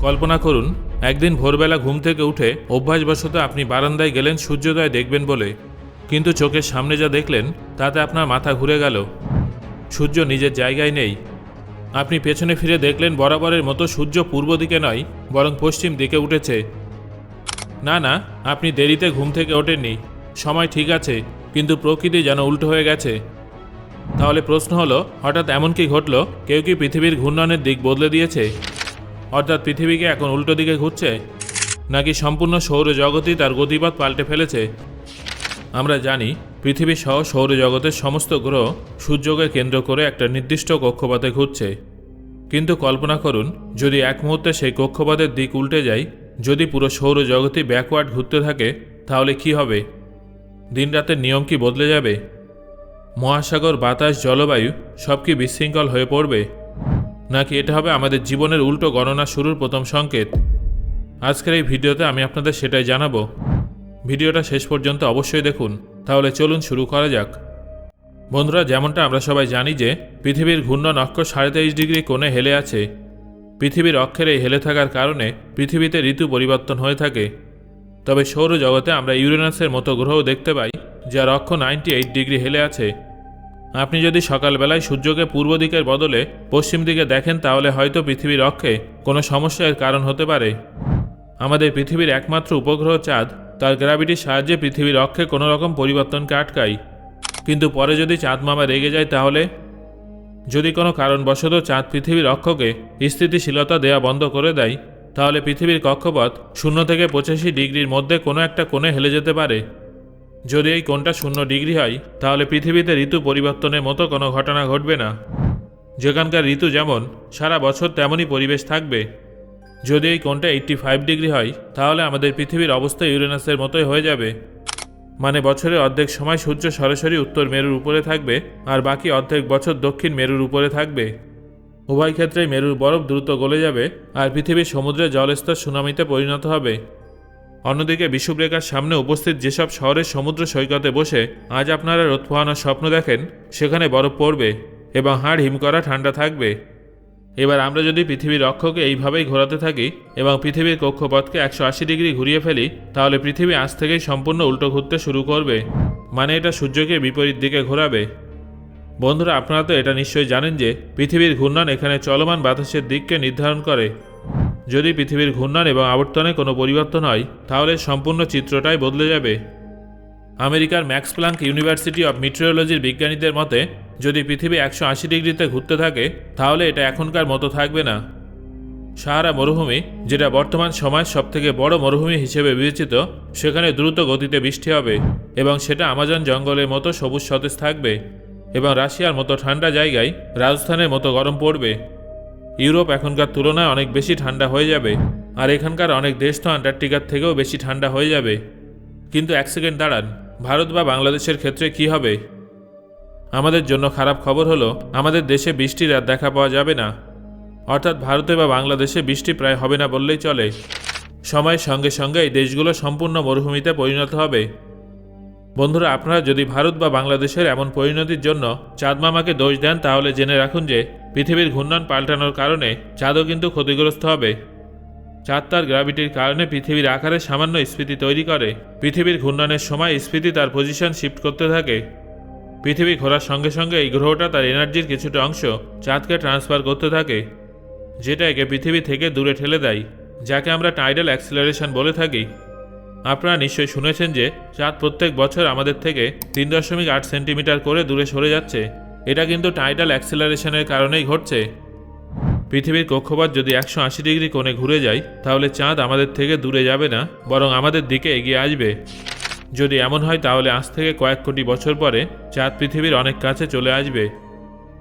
কল্পনা করুন, একদিন ভোরবেলা ঘুম থেকে উঠে অভ্যাসবশত আপনি বারান্দায় গেলেন সূর্যোদয় দেখবেন বলে। কিন্তু চোখের সামনে যা দেখলেন, তাতে আপনার মাথা ঘুরে গেল। সূর্য নিজের জায়গায় নেই। আপনি পেছনে ফিরে দেখলেন বরাবরের মতো সূর্য পূর্ব দিকে নয়, বরং পশ্চিম দিকে উঠেছে। না না, আপনি দেরিতে ঘুম থেকে ওঠেননি। সময় ঠিক আছে, কিন্তু প্রকৃতি যেন উল্টো হয়ে গেছে। তাহলে প্রশ্ন হলো, হঠাৎ এমন কি ঘটলো? কেউ কি পৃথিবীর ঘূর্ণনের দিক বদলে দিয়েছে? অর্থাৎ পৃথিবীকে এখন উল্টো দিকে ঘুরছে, নাকি সম্পূর্ণ সৌরজগতই তার গতিপথ পাল্টে ফেলেছে? আমরা জানি, পৃথিবী সহ সৌরজগতের সমস্ত গ্রহ সূর্যকে কেন্দ্র করে একটা নির্দিষ্ট কক্ষপথে ঘুরছে। কিন্তু কল্পনা করুন, যদি এক মুহূর্তে সেই কক্ষপথের দিক উল্টে যায়, যদি পুরো সৌরজগতই ব্যাকওয়ার্ড ঘুরতে থাকে, তাহলে কি হবে? দিনরাতের নিয়ম কি বদলে যাবে? মহাসাগর, বাতাস, জলবায়ু সব কি বিশৃঙ্খল হয়ে পড়বে? নাকি এটা হবে আমাদের জীবনের উল্টো গণনা শুরুর প্রথম সংকেত? আজকের এই ভিডিওতে আমি আপনাদের সেটাই জানাব। ভিডিওটা শেষ পর্যন্ত অবশ্যই দেখুন, তাহলে চলুন শুরু করা যাক। বন্ধুরা, যেমনটা আমরা সবাই জানি যে, পৃথিবীর ঘূর্ণন অক্ষ সাড়ে তেইশ ডিগ্রি কোণে হেলে আছে। পৃথিবীর অক্ষের এই হেলে থাকার কারণে পৃথিবীতে ঋতু পরিবর্তন হয়ে থাকে। তবে সৌরজগতে আমরা ইউরেনাসের মতো গ্রহ দেখতে পাই, যার অক্ষ নাইনটি এইট ডিগ্রি হেলে আছে। আপনি যদি সকালবেলায় সূর্যকে পূর্ব দিকের বদলে পশ্চিম দিকে দেখেন, তাহলে হয়তো পৃথিবীর অক্ষে কোনো সমস্যার কারণ হতে পারে। আমাদের পৃথিবীর একমাত্র উপগ্রহ চাঁদ, তার গ্র্যাভিটির সাহায্যে পৃথিবীর অক্ষে কোনো রকম পরিবর্তনকে আটকায়। কিন্তু পরে যদি চাঁদ মামা রেগে যায়, তাহলে? যদি কোনো কারণবশত চাঁদ পৃথিবীর অক্ষকে স্থিতিশীলতা দেয়া বন্ধ করে দেয়, তাহলে পৃথিবীর কক্ষপথ শূন্য থেকে পঁচাশি ডিগ্রির মধ্যে কোনো একটা কোণে হেলে যেতে পারে। যদি এই কোণটা শূন্য ডিগ্রি হয়, তাহলে পৃথিবীতে ঋতু পরিবর্তনের মতো কোনো ঘটনা ঘটবে না। যেখানকার ঋতু যেমন, সারা বছর তেমনই পরিবেশ থাকবে। যদি এই কোণটা এইট্টি ফাইভ ডিগ্রি হয়, তাহলে আমাদের পৃথিবীর অবস্থা ইউরেনাসের মতোই হয়ে যাবে। মানে বছরের অর্ধেক সময় সূর্য সরাসরি উত্তর মেরুর উপরে থাকবে, আর বাকি অর্ধেক বছর দক্ষিণ মেরুর উপরে থাকবে। উভয় ক্ষেত্রেই মেরুর বরফ দ্রুত গলে যাবে, আর পৃথিবীর সমুদ্রের জলস্তর সুনামিতে পরিণত হবে। অন্যদিকে বিষুবরেখার সামনে উপস্থিত যেসব শহরের সমুদ্র সৈকতে বসে আজ আপনারা রোদ পোহানোর স্বপ্ন দেখেন, সেখানে বরফ পড়বে এবং হাড় হিম করা ঠান্ডা থাকবে। এবার আমরা যদি পৃথিবীর অক্ষকে এইভাবেই ঘোরাতে থাকি এবং পৃথিবীর কক্ষপথকে একশো আশি ডিগ্রি ঘুরিয়ে ফেলি, তাহলে পৃথিবী আজ থেকেই সম্পূর্ণ উল্টো ঘুরতে শুরু করবে। মানে এটা সূর্যকে বিপরীত দিকে ঘোরাবে। বন্ধুরা, আপনারা তো এটা নিশ্চয়ই জানেন যে পৃথিবীর ঘূর্ণন এখানে চলমান বাতাসের দিককে নির্ধারণ করে। যদি পৃথিবীর ঘূর্ণন এবং আবর্তনে কোনো পরিবর্তন হয়, তাহলে সম্পূর্ণ চিত্রটাই বদলে যাবে। আমেরিকার ম্যাক্স প্লাঙ্ক ইউনিভার্সিটি অব মিটেরোলজির বিজ্ঞানীদের মতে, যদি পৃথিবী একশো আশি ডিগ্রিতে ঘুরতে থাকে, তাহলে এটা এখনকার মতো থাকবে না। সাহারা মরুভূমি, যেটা বর্তমান সময়ের সবথেকে বড় মরুভূমি হিসেবে বিবেচিত, সেখানে দ্রুত গতিতে বৃষ্টি হবে এবং সেটা আমাজন জঙ্গলের মতো সবুজ সতেজ থাকবে এবং রাশিয়ার মতো ঠান্ডা জায়গায় রাজস্থানের মতো গরম পড়বে। ইউরোপ এখনকার তুলনায় অনেক বেশি ঠান্ডা হয়ে যাবে, আর এখানকার অনেক দেশ তো আন্টার্কটিকার থেকেও বেশি ঠান্ডা হয়ে যাবে। কিন্তু এক সেকেন্ড দাঁড়ান, ভারত বা বাংলাদেশের ক্ষেত্রে কি হবে? আমাদের জন্য খারাপ খবর হলো, আমাদের দেশে বৃষ্টির আর দেখা পাওয়া যাবে না। অর্থাৎ ভারতে বা বাংলাদেশে বৃষ্টি প্রায় হবে না বললেই চলে। সময়ের সঙ্গে সঙ্গে এই দেশগুলো সম্পূর্ণ মরুভূমিতে পরিণত হবে। বন্ধুরা, আপনারা যদি ভারত বা বাংলাদেশের এমন পরিণতির জন্য চাঁদ মামাকে দোষ দেন, তাহলে জেনে রাখুন যে পৃথিবীর ঘূর্ণন পাল্টানোর কারণে চাঁদও কিন্তু ক্ষতিগ্রস্ত হবে। চাঁদ তার গ্র্যাভিটির কারণে পৃথিবীর আকারে সামান্য স্ফীতি তৈরি করে। পৃথিবীর ঘূর্ণনের সময় স্ফীতি তার পজিশন শিফট করতে থাকে। পৃথিবী ঘোরার সঙ্গে সঙ্গে এই গ্রহটা তার এনার্জির কিছুটা অংশ চাঁদকে ট্রান্সফার করতে থাকে যেটা একে পৃথিবী থেকে দূরে ঠেলে দেয়, যাকে আমরা টাইডাল অ্যাক্সিলারেশন বলে থাকি। আপনারা নিশ্চয়ই শুনেছেন যে চাঁদ প্রত্যেক বছর আমাদের থেকে তিন দশমিক আট সেন্টিমিটার করে দূরে সরে যাচ্ছে। এটা কিন্তু টাইডাল অ্যাক্সেলারেশনের কারণেই ঘটছে। পৃথিবীর কক্ষপথ যদি একশো আশি ডিগ্রি কোণে ঘুরে যায়, তাহলে চাঁদ আমাদের থেকে দূরে যাবে না, বরং আমাদের দিকে এগিয়ে আসবে। যদি এমন হয়, তাহলে আজ থেকে কয়েক কোটি বছর পরে চাঁদ পৃথিবীর অনেক কাছে চলে আসবে।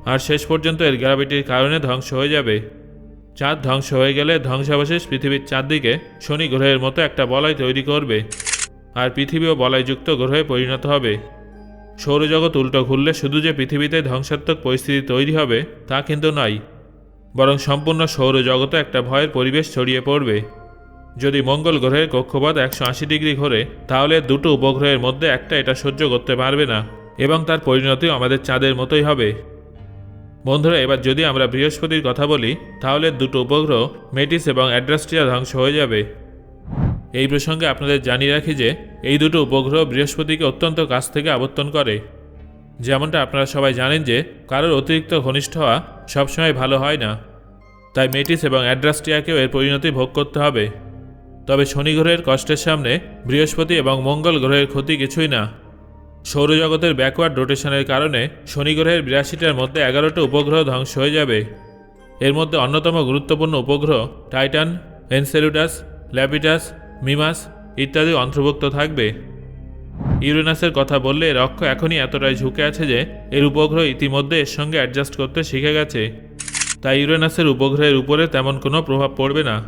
আর শেষ পর্যন্ত এর গ্র্যাভিটির কারণে ধ্বংস হয়ে যাবে। চাঁদ ধ্বংস হয়ে গেলে ধ্বংসাবশেষ পৃথিবীর চারদিকে শনি গ্রহের মতো একটা বলয় তৈরি করবে। আর পৃথিবীও বলয়যুক্ত গ্রহে পরিণত হবে। সৌরজগৎ উল্টো ঘুরলে শুধু যে পৃথিবীতে ধ্বংসাত্মক পরিস্থিতি তৈরি হবে, তা কিন্তু নয়। বরং সম্পূর্ণ সৌরজগতে একটা ভয়ের পরিবেশ ছড়িয়ে পড়বে। যদি মঙ্গল গ্রহের কক্ষপথ একশো আশি ডিগ্রি ঘোরে, তাহলে দুটো উপগ্রহের মধ্যে একটা এটা সহ্য করতে পারবে না, এবং তার পরিণতিও আমাদের চাঁদের মতোই হবে। বন্ধুরা, এবার যদি আমরা বৃহস্পতির কথা বলি, তাহলে দুটো উপগ্রহ, মেটিস এবং অ্যাড্রাস্টিয়া ধ্বংস হয়ে যাবে। এই প্রসঙ্গে আপনাদের জানিয়ে রাখি যে, এই দুটো উপগ্রহ বৃহস্পতিকে অত্যন্ত কাছ থেকে আবর্তন করে। যেমনটা আপনারা সবাই জানেন যে, কারোর অতিরিক্ত ঘনিষ্ঠ হওয়া সবসময় ভালো হয় না। তাই মেটিস এবং অ্যাড্রাস্টিয়াকেও এর পরিণতি ভোগ করতে হবে। তবে শনি গ্রহের কষ্টের সামনে বৃহস্পতি এবং মঙ্গল গ্রহের ক্ষতি কিছুই না। সৌরজগতের ব্যাকওয়ার্ড রোটেশনের কারণে শনি গ্রহের বিরাশিটার মধ্যে এগারোটা উপগ্রহ ধ্বংস হয়ে যাবে। এর মধ্যে অন্যতম গুরুত্বপূর্ণ উপগ্রহ টাইটান, এনসেলুটাস, ল্যাপিটাস, মিমাস ইত্যাদি অন্তর্ভুক্ত থাকবে। ইউরেনাসের কথা বললে এর অক্ষ এখনই এতটাই ঝুঁকে আছে যে এর উপগ্রহ ইতিমধ্যে এর সঙ্গে অ্যাডজাস্ট করতে শিখে গেছে। তাই ইউরেনাসের উপগ্রহের উপরে তেমন কোনো প্রভাব পড়বে না।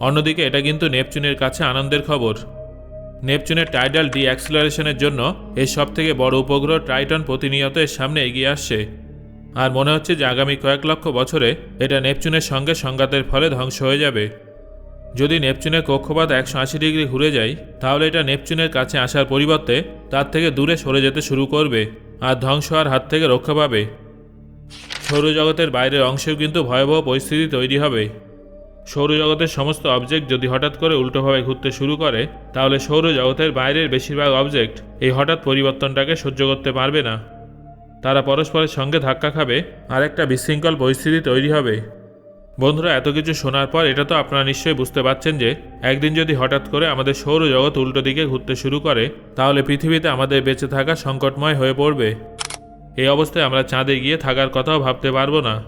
অন্যদিকে এটা কিন্তু নেপচুনের কাছে আনন্দের খবর। নেপচুনের টাইডাল ডি অ্যাক্সিলারেশনের জন্য এর সব থেকে বড় উপগ্রহ ট্রাইটন প্রতিনিয়ত এর সামনে এগিয়ে আসছে। আর মনে হচ্ছে যে আগামী কয়েক লক্ষ বছরে এটা নেপচুনের সঙ্গে সংঘাতের ফলে ধ্বংস হয়ে যাবে। যদি নেপচুনের কক্ষপাত একশো আশি ডিগ্রি ঘুরে যায়, তাহলে এটা নেপচুনের কাছে আসার পরিবর্তে তার থেকে দূরে সরে যেতে শুরু করবে আর ধ্বংস হওয়ার হাত থেকে রক্ষা পাবে। সৌরজগতের বাইরের অংশেও কিন্তু ভয়াবহ পরিস্থিতি তৈরি হবে। সৌরজগতের সমস্ত অবজেক্ট যদি হঠাৎ করে উল্টোভাবে ঘুরতে শুরু করে, তাহলে সৌরজগতের বাইরের বেশিরভাগ অবজেক্ট এই হঠাৎ পরিবর্তনটাকে সহ্য করতে পারবে না। তারা পরস্পরের সঙ্গে ধাক্কা খাবে আর একটা বিশৃঙ্খল পরিস্থিতি তৈরি হবে। বন্ধুরা, এত কিছু শোনার পর এটা তো আপনারা নিশ্চয়ই বুঝতে পারছেন যে, একদিন যদি হঠাৎ করে আমাদের সৌরজগৎ উল্টো দিকে ঘুরতে শুরু করে, তাহলে পৃথিবীতে আমাদের বেঁচে থাকা সংকটময় হয়ে পড়বে। এই অবস্থায় আমরা চাঁদে গিয়ে থাকার কথাও ভাবতে পারব না।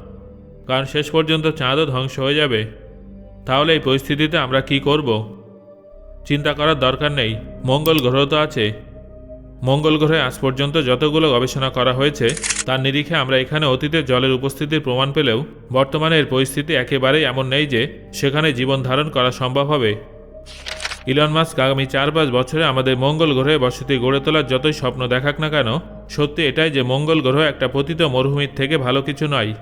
কারণ শেষ পর্যন্ত চাঁদও ধ্বংস হয়ে যাবে। তাহলে এই পরিস্থিতিতে আমরা কি করব? চিন্তা করার দরকার নেই। মঙ্গল গ্রহ তো আছে। মঙ্গল গ্রহে আজ পর্যন্ত যতগুলো গবেষণা করা হয়েছে, তার নিরিখে আমরা এখানে অতীতে জলের উপস্থিতির প্রমাণ পেলেও বর্তমানে এর পরিস্থিতি একেবারেই এমন নেই যে সেখানে জীবন ধারণ করা সম্ভব হবে। ইলন মাস্ক আগামী চার পাঁচ বছরে আমাদের মঙ্গল গ্রহে বসতি গড়ে তোলার যতই স্বপ্ন দেখাক না কেন, সত্যি এটাই যে মঙ্গল গ্রহ একটা পতিত মরুভূমির থেকে ভালো কিছু নয়।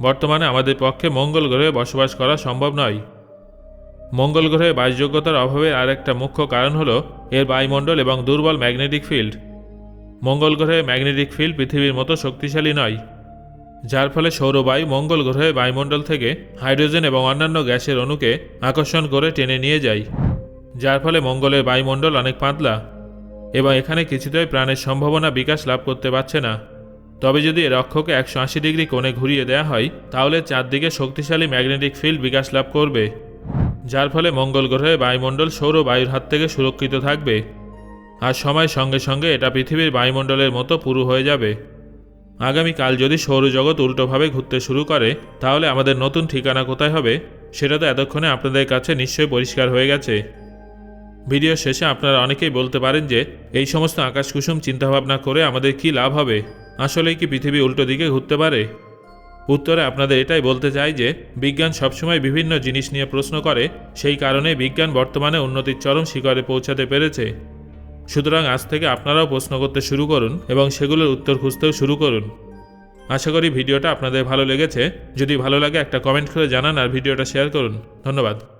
বর্তমানে আমাদের পক্ষে মঙ্গল গ্রহে বসবাস করা সম্ভব নয়। মঙ্গল গ্রহে বাসযোগ্যতার অভাবের আর একটা মুখ্য কারণ হল এর বায়ুমণ্ডল এবং দুর্বল ম্যাগনেটিক ফিল্ড। মঙ্গল গ্রহে ম্যাগনেটিক ফিল্ড পৃথিবীর মতো শক্তিশালী নয়, যার ফলে সৌরবায়ু মঙ্গল গ্রহে বায়ুমণ্ডল থেকে হাইড্রোজেন এবং অন্যান্য গ্যাসের অণুকে আকর্ষণ করে টেনে নিয়ে যায়, যার ফলে মঙ্গলের বায়ুমণ্ডল অনেক পাতলা এবং এখানে কিছুতেই প্রাণের সম্ভাবনা বিকাশ লাভ করতে পারছে না। তবে যদি এর অক্ষকে একশো আশি ডিগ্রি কোণে ঘুরিয়ে দেওয়া হয়, তাহলে চারদিকে শক্তিশালী ম্যাগনেটিক ফিল্ড বিকাশ লাভ করবে, যার ফলে মঙ্গল গ্রহে বায়ুমণ্ডল সৌর বায়ুর হাত থেকে সুরক্ষিত থাকবে। আর সময়ের সঙ্গে সঙ্গে এটা পৃথিবীর বায়ুমণ্ডলের মতো পুরু হয়ে যাবে। আগামীকাল যদি সৌরজগৎ উল্টোভাবে ঘুরতে শুরু করে, তাহলে আমাদের নতুন ঠিকানা কোথায় হবে, সেটা তো এতক্ষণে আপনাদের কাছে নিশ্চয়ই পরিষ্কার হয়ে গেছে। ভিডিও শেষে আপনারা অনেকেই বলতে পারেন যে, এই সমস্ত আকাশকুসুম চিন্তাভাবনা করে আমাদের কি লাভ হবে? আসলেই কি পৃথিবী উল্টো দিকে ঘুরতে পারে? উত্তরে আপনাদের এটাই বলতে চাই যে, বিজ্ঞান সবসময় বিভিন্ন জিনিস নিয়ে প্রশ্ন করে, সেই কারণে বিজ্ঞান বর্তমানে উন্নতির চরম শিখরে পৌঁছাতে পেরেছে। সুতরাং আজ থেকে আপনারাও প্রশ্ন করতে শুরু করুন এবং সেগুলোর উত্তর খুঁজতেও শুরু করুন। আশা করি ভিডিওটা আপনাদের ভালো লেগেছে। যদি ভালো লাগে একটা কমেন্ট করে জানান আর ভিডিওটা শেয়ার করুন। ধন্যবাদ।